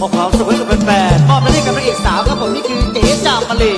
มอบความสุขให้กับแฟนๆมอบไปให้กับพระเอกสาวครับผมนี่คือเจ๊จามมาลี